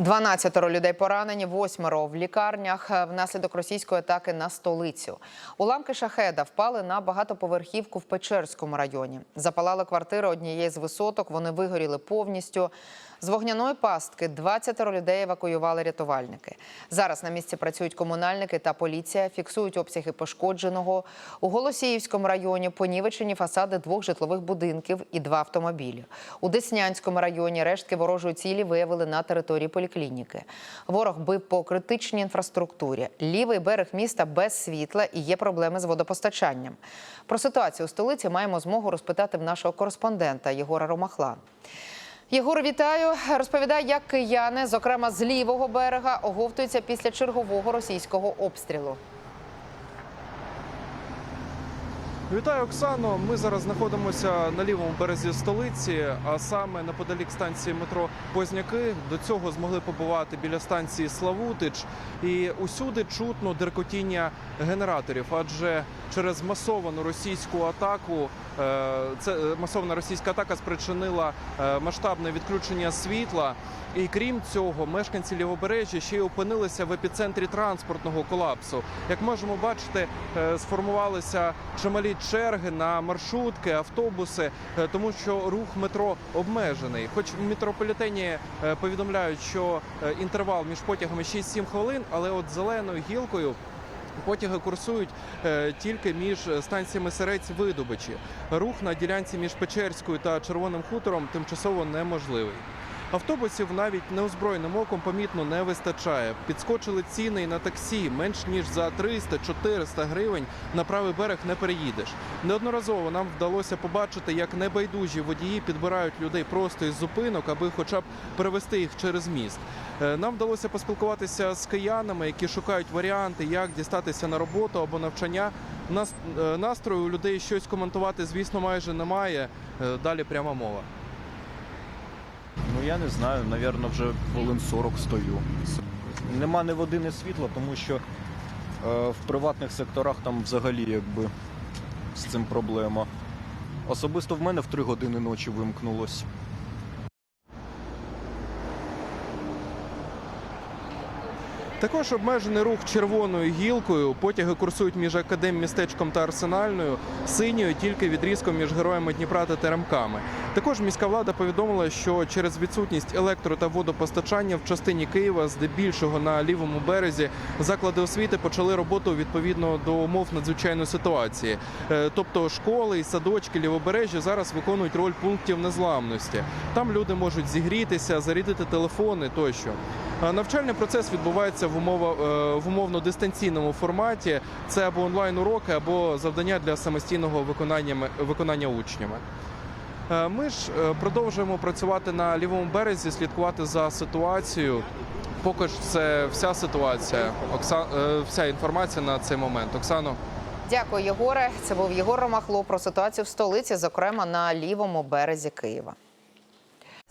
12 людей поранені, восьмеро в лікарнях е, внаслідок російської атаки на столицю. Уламки шахеда впали на багатоповерхівку в Печерському районі. Запалали квартири однієї з висоток. Вони вигоріли повністю. З вогняної пастки 20 людей евакуювали рятувальники. Зараз на місці працюють комунальники та поліція, фіксують обсяги пошкодженого. У Голосіївському районі понівечені фасади двох житлових будинків і два автомобілі. У Деснянському районі рештки ворожої цілі виявили на території поліклініки. Ворог бив по критичній інфраструктурі. Лівий берег міста без світла і є проблеми з водопостачанням. Про ситуацію у столиці маємо змогу розпитати в нашого кореспондента Єгора Ромахла. Єгор, вітаю. Розповідає, як кияни, зокрема з лівого берега, оговтуються після чергового російського обстрілу. Вітаю, Оксано. Ми зараз знаходимося на лівому березі столиці, а саме неподалік станції метро Позняки. До цього змогли побувати біля станції Славутич. І усюди чутно деркотіння генераторів, адже через масовану російську атаку е, це е, масована російська атака спричинила е, масштабне відключення світла. І крім цього, мешканці лівобережжя ще й опинилися в епіцентрі транспортного колапсу. Як можемо бачити, сформувалися чималі черги на маршрутки, автобуси, е, тому що рух метро обмежений. Хоч в метрополітені е, повідомляють, що е, інтервал між потягами 6-7 хвилин, але от зеленою гілкою. Потяги курсують тільки між станціями Серець Видобичі. Рух на ділянці між Печерською та Червоним хутором тимчасово неможливий. Автобусів навіть неозброєним оком помітно не вистачає. Підскочили ціни і на таксі менш ніж за 300-400 гривень на правий берег не переїдеш. Неодноразово нам вдалося побачити, як небайдужі водії підбирають людей просто із зупинок, аби хоча б перевести їх через міст. Е, Нам вдалося поспілкуватися з киянами, які шукають варіанти, як дістатися на роботу або навчання. Е, настрою у людей щось коментувати, звісно, майже немає. Е, Далі пряма мова. Ну я не знаю, напевно, вже хвилин 40 стою. Нема ні води, ні світла, тому що е, в приватних секторах там взагалі якби з цим проблема. Особисто в мене в 3 години ночі вимкнулось. Також обмежений рух червоною гілкою. Потяги курсують між академмістечком та арсенальною, синьою тільки відрізком між героями Дніпра та Теремками. Також міська влада повідомила, що через відсутність електро та водопостачання в частині Києва, здебільшого на лівому березі, заклади освіти почали роботу відповідно до умов надзвичайної ситуації. Е, Тобто школи і садочки лівобережжя зараз виконують роль пунктів незламності. Там люди можуть зігрітися, зарядити телефони тощо. Навчальний процес відбувається в умово, е, в умовно дистанційному форматі. Це або онлайн уроки, або завдання для самостійного виконання виконання учнями. Е, Ми ж е, продовжуємо працювати на лівому березі, слідкувати за ситуацією. Поки ж це вся ситуація, Окса... е, вся інформація на цей момент. Оксано. Дякую, Єгоре. Це був Єгор Ромахло про ситуацію в столиці, зокрема на лівому березі Києва.